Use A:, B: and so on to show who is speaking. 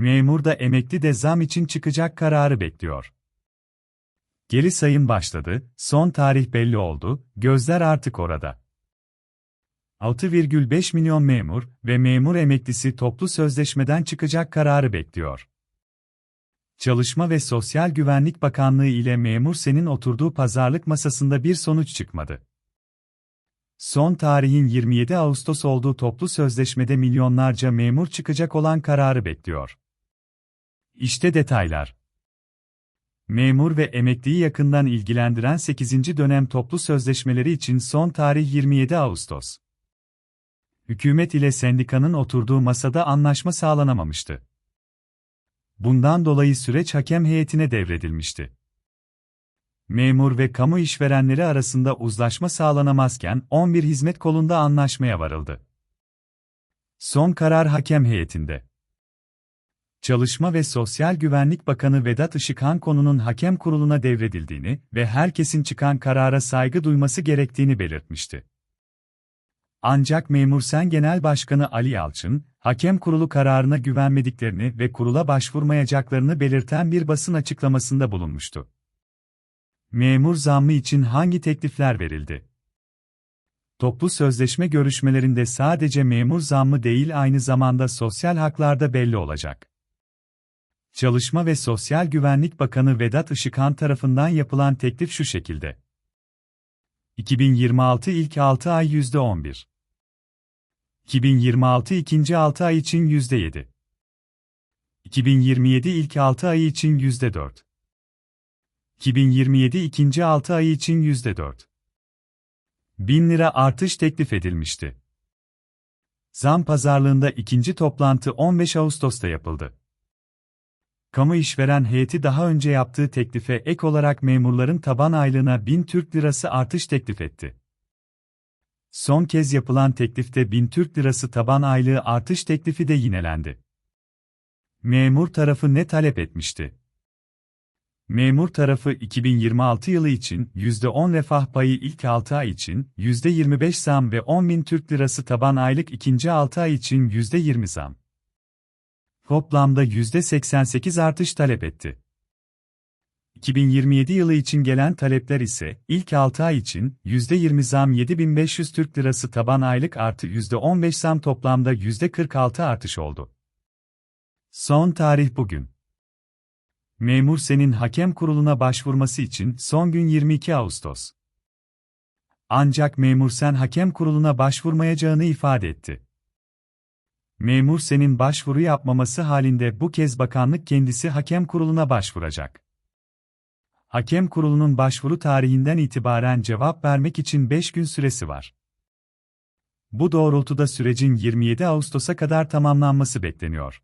A: memur da emekli de zam için çıkacak kararı bekliyor. Geri sayım başladı, son tarih belli oldu, gözler artık orada. 6,5 milyon memur ve memur emeklisi toplu sözleşmeden çıkacak kararı bekliyor. Çalışma ve Sosyal Güvenlik Bakanlığı ile memur senin oturduğu pazarlık masasında bir sonuç çıkmadı. Son tarihin 27 Ağustos olduğu toplu sözleşmede milyonlarca memur çıkacak olan kararı bekliyor. İşte detaylar. Memur ve emekliyi yakından ilgilendiren 8. dönem toplu sözleşmeleri için son tarih 27 Ağustos. Hükümet ile sendikanın oturduğu masada anlaşma sağlanamamıştı. Bundan dolayı süreç hakem heyetine devredilmişti. Memur ve kamu işverenleri arasında uzlaşma sağlanamazken 11 hizmet kolunda anlaşmaya varıldı. Son karar hakem heyetinde. Çalışma ve Sosyal Güvenlik Bakanı Vedat Işıkhan konunun hakem kuruluna devredildiğini ve herkesin çıkan karara saygı duyması gerektiğini belirtmişti. Ancak Memur Sen Genel Başkanı Ali Yalçın, hakem kurulu kararına güvenmediklerini ve kurula başvurmayacaklarını belirten bir basın açıklamasında bulunmuştu. Memur zammı için hangi teklifler verildi? Toplu sözleşme görüşmelerinde sadece memur zammı değil aynı zamanda sosyal haklarda belli olacak. Çalışma ve Sosyal Güvenlik Bakanı Vedat Işıkhan tarafından yapılan teklif şu şekilde. 2026 ilk 6 ay %11. 2026 ikinci 6 ay için %7. 2027 ilk 6 ay için %4. 2027 ikinci 6 ay için %4. 1000 lira artış teklif edilmişti. Zam pazarlığında ikinci toplantı 15 Ağustos'ta yapıldı. Kamu işveren heyeti daha önce yaptığı teklife ek olarak memurların taban aylığına 1000 Türk Lirası artış teklif etti. Son kez yapılan teklifte 1000 Türk Lirası taban aylığı artış teklifi de yinelendi. Memur tarafı ne talep etmişti? Memur tarafı 2026 yılı için %10 refah payı ilk 6 ay için %25 zam ve 10.000 Türk Lirası taban aylık ikinci 6 ay için %20 zam. Toplamda %88 artış talep etti. 2027 yılı için gelen talepler ise, ilk 6 ay için, %20 zam 7500 Türk Lirası taban aylık artı %15 zam toplamda %46 artış oldu. Son tarih bugün. Memur senin hakem kuruluna başvurması için son gün 22 Ağustos. Ancak memur sen hakem kuruluna başvurmayacağını ifade etti. Memur senin başvuru yapmaması halinde bu kez bakanlık kendisi hakem kuruluna başvuracak. Hakem kurulunun başvuru tarihinden itibaren cevap vermek için 5 gün süresi var. Bu doğrultuda sürecin 27 Ağustos'a kadar tamamlanması bekleniyor.